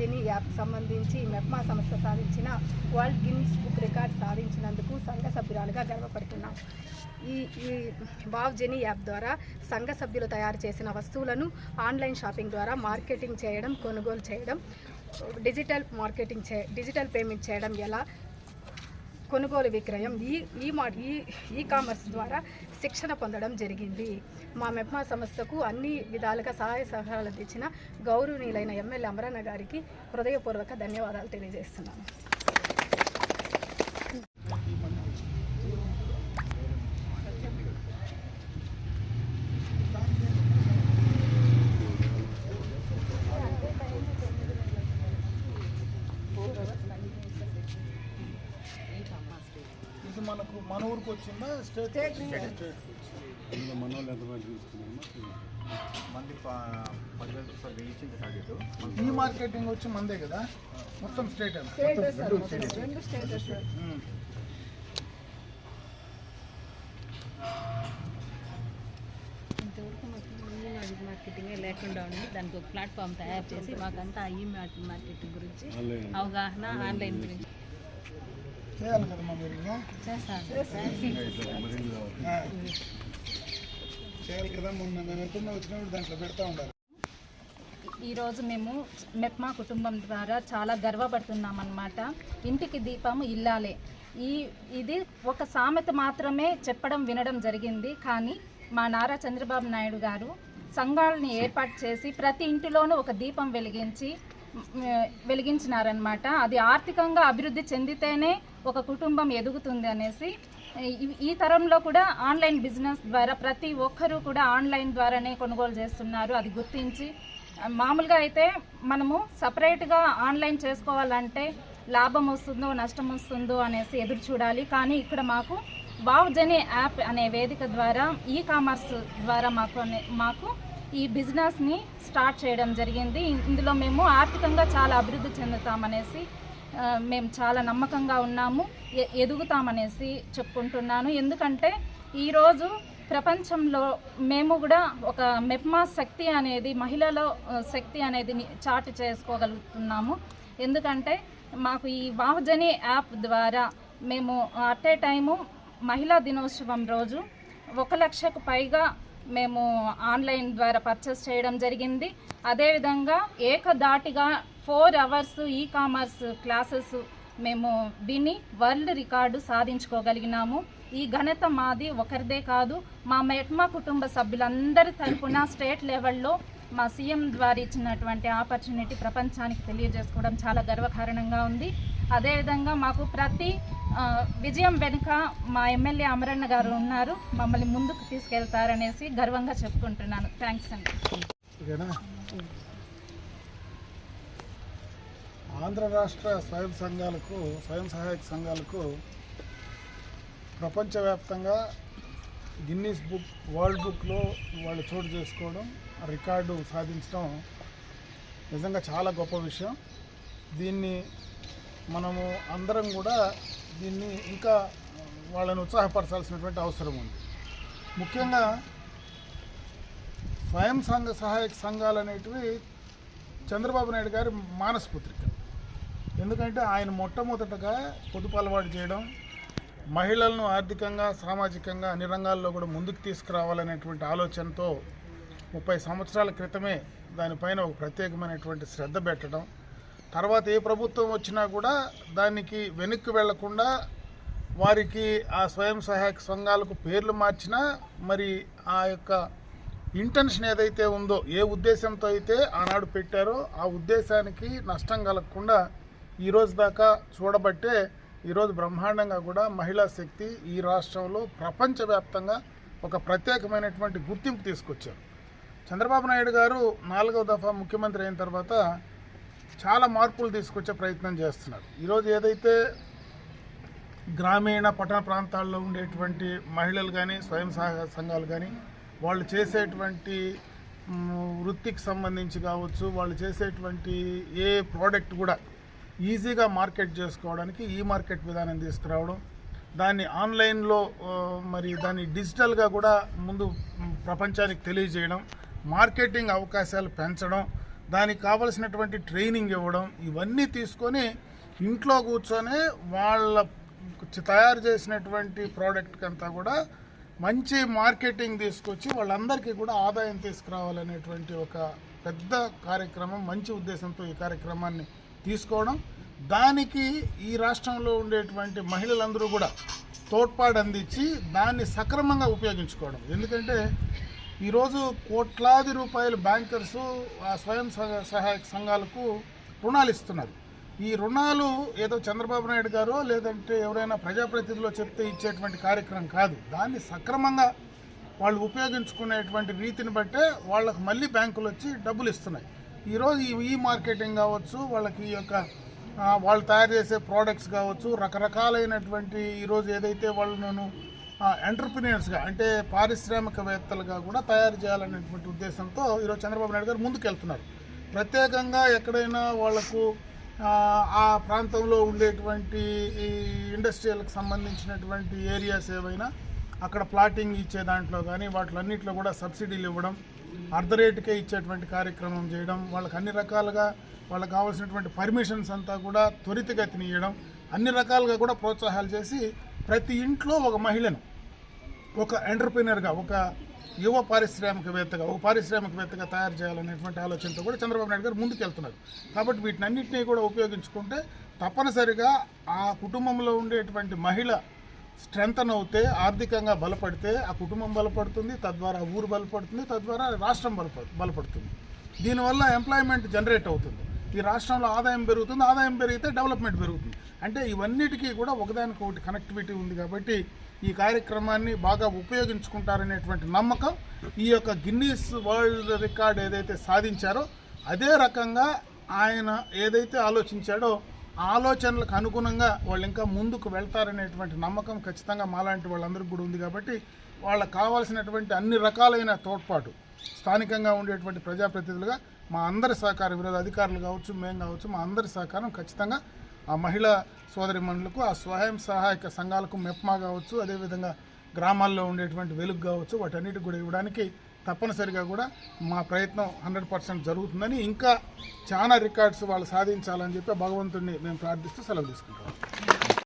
Genie app సంబంధించి మెప్మా సంస్థ సాధించిన వరల్డ్ గిన్నిస్ బుక్ రికార్డ్ సాధించినందుకు సంఘ సభ్యురాలుగా గర్వపడుతున్నాం. ఈ ఈ బావ్ జెనీ యాప్ ద్వారా సంఘ సభ్యులు తయారు చేసిన వస్తువులను ఆన్లైన్ షాపింగ్ ద్వారా మార్కెటింగ్ చేయడం కొనుగోలు చేయడం డిజిటల్ మార్కెటింగ్ చే డిజిటల్ పేమెంట్ చేయడం ఎలా కొనుగోలు విక్రయం ఈ ఈ మా ఈ ఈ కామర్స్ ద్వారా శిక్షణ పొందడం జరిగింది. మా మెప్మా సంస్థకు అన్ని విధాలుగా సహాయ సహకారాలు తెచ్చిన గౌరవనీయులైన ఎమ్మెల్యే అమరన్న గారికి హృదయపూర్వక ధన్యవాదాలు తెలియజేస్తున్నాను. ఇది మనకు మన ఊరికి వచ్చిందా? స్టేట్ స్టేట్ మన వాళ్ళు ఎంతమంది మంది పదివేల టార్గెట్ ఈ మార్కెటింగ్ వచ్చి మందే కదా? మొత్తం స్టేట్ మార్కెటింగే లేకుండా ఉంది. దానికి ఒక ప్లాట్ఫామ్ తయారు చేసి మాకంతా ఈ మార్కెట్ మార్కెటింగ్ గురించి అవగాహన ఆన్లైన్ గురించి. చేయాలి కదమ్మా మీరు ఇంకా. చేయాలి కదా మొన్న మేము వచ్చినప్పుడు దాంట్లో పెడతా ఉండాలి ఈరోజు మేము మెప్మా కుటుంబం ద్వారా చాలా గర్వపడుతున్నాం అన్నమాట ఇంటికి దీపం ఇల్లాలే. ఈ ఇది ఒక సామెత మాత్రమే చెప్పడం వినడం జరిగింది. కానీ మా నారా చంద్రబాబు నాయుడు గారు సంఘాలని ఏర్పాటు చేసి ప్రతి ఇంటిలోనూ ఒక దీపం వెలిగించి వెలిగించినారనమాట అది ఆర్థికంగా అభివృద్ధి చెందితేనే ఒక కుటుంబం ఎదుగుతుంది అనేసి ఈ- తరంలో కూడా ఆన్లైన్ బిజినెస్ ద్వారా ప్రతి ఒక్కరూ కూడా ఆన్లైన్ ద్వారానే కొనుగోలు చేస్తున్నారు. అది గుర్తించి మామూలుగా అయితే మనము సపరేట్గా ఆన్లైన్ చేసుకోవాలంటే లాభం వస్తుందో నష్టం వస్తుందో అనేసి ఎదురు చూడాలి. కానీ ఇక్కడ మాకు వావ్జని యాప్ అనే వేదిక ద్వారా ఈ కామర్స్ ద్వారా మాకు మాకు ఈ బిజినెస్ని స్టార్ట్ చేయడం జరిగింది. ఇందులో మేము ఆర్థికంగా చాలా అభివృద్ధి చెందుతామనేసి మేము చాలా నమ్మకంగా ఉన్నాము ఎ- ఎదుగుతామనేసి చెప్పుకుంటున్నాను. ఎందుకంటే ఈరోజు ప్రపంచంలో మేము కూడా ఒక మెప్మా శక్తి అనేది మహిళలో శక్తి అనేది చాటు చేసుకోగలుగుతున్నాము. ఎందుకంటే మాకు ఈ వాహజని యాప్ ద్వారా మేము అట్ ఏ టైము మహిళా దినోత్సవం రోజు ఒక లక్షకు పైగా మేము ఆన్లైన్ ద్వారా పర్చేస్ చేయడం జరిగింది. అదేవిధంగా ఏకదాటిగా four hours e commerce classes మేము విని వరల్డ్ రికార్డు సాధించుకోగలిగినాము. ఈ ఘనత మాది ఒకరిదే కాదు మా మెట్మా కుటుంబ సభ్యులందరి తరఫున స్టేట్ లెవెల్లో మా సీఎం ద్వారా ఇచ్చినటువంటి ఆపర్చునిటీ ప్రపంచానికి తెలియజేసుకోవడం చాలా గర్వకారణంగా ఉంది. అదేవిధంగా మాకు ప్రతి విజయం వెనుక మా ఎమ్మెల్యే అమరన్న గారు ఉన్నారు. మమ్మల్ని ముందుకు తీసుకెళ్తారనేసి గర్వంగా చెప్పుకుంటున్నాను. థ్యాంక్స్ అండి. ఆంధ్ర రాష్ట్ర స్వయం సంఘాలకు స్వయం సహాయక సంఘాలకు ప్రపంచవ్యాప్తంగా గిన్నీస్ బుక్ వరల్డ్ బుక్లో వాళ్ళు చోటు చేసుకోవడం రికార్డు సాధించడం నిజంగా చాలా గొప్ప విషయం. దీన్ని మనము అందరం కూడా దీన్ని ఇంకా వాళ్ళని ఉత్సాహపరచాల్సినటువంటి అవసరం ఉంది. ముఖ్యంగా స్వయం సంఘ సహాయక సంఘాలు అనేటివి చంద్రబాబు నాయుడు గారి మానస పుత్రిక ఎందుకంటే ఆయన మొట్టమొదటగా పొదుపు అలవాటు చేయడం మహిళలను ఆర్థికంగా సామాజికంగా అన్ని రంగాల్లో కూడా ముందుకు తీసుకురావాలనేటువంటి ఆలోచనతో ముప్పై సంవత్సరాల క్రితమే దానిపైన ఒక ప్రత్యేకమైనటువంటి శ్రద్ధ పెట్టడం. తర్వాత ఏ ప్రభుత్వం వచ్చినా కూడా దానికి వెనక్కి వెళ్ళకుండా వారికి ఆ స్వయం సహాయక సంఘాలకు పేర్లు మార్చినా మరి ఆ యొక్క ఇంటెన్షన్ ఏదైతే ఉందో ఏ ఉద్దేశంతో అయితే ఆనాడు పెట్టారో ఆ ఉద్దేశానికి నష్టం కలగకుండా ఈరోజు దాకా చూడబట్టే ఈరోజు బ్రహ్మాండంగా కూడా మహిళా శక్తి ఈ రాష్ట్రంలో ప్రపంచవ్యాప్తంగా ఒక ప్రత్యేకమైనటువంటి గుర్తింపు తీసుకొచ్చారు. చంద్రబాబు నాయుడు గారు నాలుగవ దఫా ముఖ్యమంత్రి అయిన తర్వాత చాలా మార్పులు తీసుకొచ్చే ప్రయత్నం చేస్తున్నారు. ఈరోజు ఏదైతే గ్రామీణ పట్టణ ప్రాంతాల్లో ఉండేటువంటి మహిళలు కానీ స్వయం సహాయ సంఘాలు కానీ వాళ్ళు చేసేటువంటి వృత్తికి సంబంధించి కావచ్చు వాళ్ళు చేసేటువంటి ఏ ప్రోడక్ట్ కూడా ఈజీగా మార్కెట్ చేసుకోవడానికి ఈ మార్కెట్ విధానం తీసుకురావడం దాన్ని ఆన్లైన్లో మరి దాన్ని డిజిటల్గా కూడా ముందు ప్రపంచానికి తెలియజేయడం మార్కెటింగ్ అవకాశాలు పెంచడం దానికి కావలసినటువంటి ట్రైనింగ్ ఇవ్వడం ఇవన్నీ తీసుకొని ఇంట్లో కూర్చొని వాళ్ళ తయారు చేసినటువంటి ప్రోడక్ట్ అంతా కూడా మంచి మార్కెటింగ్ తీసుకొచ్చి వాళ్ళందరికీ కూడా ఆదాయం తీసుకురావాలనేటువంటి ఒక పెద్ద కార్యక్రమం మంచి ఉద్దేశంతో ఈ కార్యక్రమాన్ని తీసుకోవడం దానికి ఈ రాష్ట్రంలో ఉండేటువంటి మహిళలందరూ కూడా తోడ్పాటు అందించి దాన్ని సక్రమంగా ఉపయోగించుకోవడం. ఎందుకంటే ఈరోజు కోట్లాది రూపాయలు బ్యాంకర్స్ ఆ స్వయం సహాయక సంఘాలకు రుణాలు ఇస్తున్నారు. ఈ రుణాలు ఏదో చంద్రబాబు నాయుడు గారు లేదంటే ఎవరైనా ప్రజాప్రతినిధులు చెప్తే ఇచ్చేటువంటి కార్యక్రమం కాదు. దాన్ని సక్రమంగా వాళ్ళు ఉపయోగించుకునేటువంటి రీతిని బట్టే వాళ్ళకు మళ్ళీ బ్యాంకులు వచ్చి డబ్బులు ఇస్తున్నాయి. ఈరోజు ఈ ఈ మార్కెటింగ్ కావచ్చు వాళ్ళకి ఈ యొక్క వాళ్ళు తయారు చేసే ప్రోడక్ట్స్ కావచ్చు రకరకాలైనటువంటి ఈరోజు ఏదైతే వాళ్ళను ఎంటర్ప్రినియర్స్గా అంటే పారిశ్రామికవేత్తలుగా కూడా తయారు చేయాలనేటువంటి ఉద్దేశంతో ఈరోజు చంద్రబాబు నాయుడు గారు ముందుకెళ్తున్నారు. ప్రత్యేకంగా ఎక్కడైనా వాళ్ళకు ఆ, ఆ ప్రాంతంలో ఉండేటువంటి ఈ ఇండస్ట్రియల్కి సంబంధించినటువంటి ఏరియాస్ ఏవైనా అక్కడ ప్లాటింగ్ ఇచ్చే దాంట్లో కానీ వాటిలన్నింటిలో కూడా సబ్సిడీలు ఇవ్వడం అర్ధ రేటుకే ఇచ్చేటువంటి కార్యక్రమం చేయడం వాళ్ళకి అన్ని రకాలుగా వాళ్ళకి కావాల్సినటువంటి పర్మిషన్స్ అంతా కూడా త్వరితగతిని ఇవ్వడం అన్ని రకాలుగా కూడా ప్రోత్సాహాలు చేసి ప్రతి ఇంట్లో ఒక మహిళను ఒక ఎంటర్ప్రీనర్గా ఒక యువ పారిశ్రామికవేత్తగా ఒక పారిశ్రామికవేత్తగా తయారు చేయాలనేటువంటి ఆలోచనతో కూడా చంద్రబాబు నాయుడు గారు ముందుకెళ్తున్నారు. కాబట్టి వీటినన్నింటినీ కూడా ఉపయోగించుకుంటే తప్పనిసరిగా ఆ కుటుంబంలో ఉండేటువంటి మహిళ స్ట్రెంగ్తన్ అవుతే ఆర్థికంగా బలపడితే ఆ కుటుంబం బలపడుతుంది తద్వారా ఊరు బలపడుతుంది తద్వారా రాష్ట్రం బలప బలపడుతుంది. దీనివల్ల ఎంప్లాయ్మెంట్ జనరేట్ అవుతుంది. ఈ రాష్ట్రంలో ఆదాయం పెరుగుతుంది ఆదాయం పెరిగితే డెవలప్మెంట్ పెరుగుతుంది. అంటే ఇవన్నిటికీ కూడా ఒకదానికొకటి కనెక్టివిటీ ఉంది కాబట్టి ఈ కార్యక్రమాన్ని బాగా ఉపయోగించుకుంటారనేటువంటి నమ్మకం ఈ యొక్క గిన్నీస్ వరల్డ్ రికార్డ్ ఏదైతే సాధించారో అదే రకంగా ఆయన ఏదైతే ఆలోచించాడో ఆలోచనలకు అనుగుణంగా వాళ్ళు ఇంకా ముందుకు వెళ్తారనేటువంటి నమ్మకం ఖచ్చితంగా మాలాంటి వాళ్ళందరికీ కూడా ఉంది కాబట్టి వాళ్ళకు కావాల్సినటువంటి అన్ని రకాలైన తోడ్పాటు స్థానికంగా ఉండేటువంటి ప్రజాప్రతినిధులుగా మా అందరి సహకారం విరోధ అధికారులు కావచ్చు మేము కావచ్చు మా అందరి సహకారం ఖచ్చితంగా ఆ మహిళా సోదరి మనులకు ఆ స్వయం సహాయక సంఘాలకు మెప్మా కావచ్చు అదేవిధంగా గ్రామాల్లో ఉండేటువంటి వెలుగు కావచ్చు వాటన్నిటికి కూడా ఇవ్వడానికి తప్పనిసరిగా కూడా మా ప్రయత్నం హండ్రెడ్ పర్సెంట్ జరుగుతుందని ఇంకా చాలా రికార్డ్స్ వాళ్ళు సాధించాలని చెప్పి భగవంతుడిని మేము ప్రార్థిస్తూ సెలవు తీసుకుంటాం